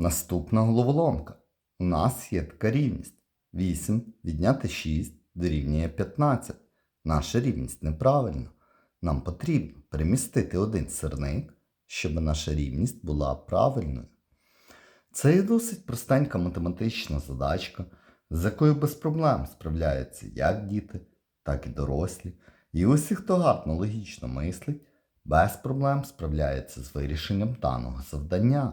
Наступна головоломка. У нас є така рівність. 8 відняти 6 дорівнює 15. Наша рівність неправильна. Нам потрібно перемістити один сирник, щоб наша рівність була правильною. Це є досить простенька математична задачка, з якою без проблем справляються як діти, так і дорослі. І усі, хто гарно логічно мислить, без проблем справляється з вирішенням даного завдання.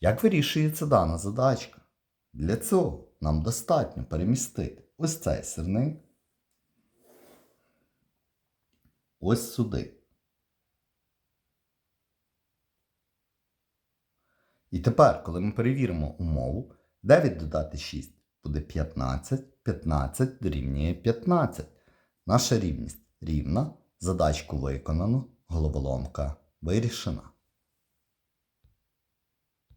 Як вирішується дана задачка? Для цього нам достатньо перемістити ось цей сирник ось сюди. І тепер, коли ми перевіримо умову, 9 додати 6 буде 15, 15 дорівнює 15. Наша рівність рівна, задачку виконано, головоломка вирішена.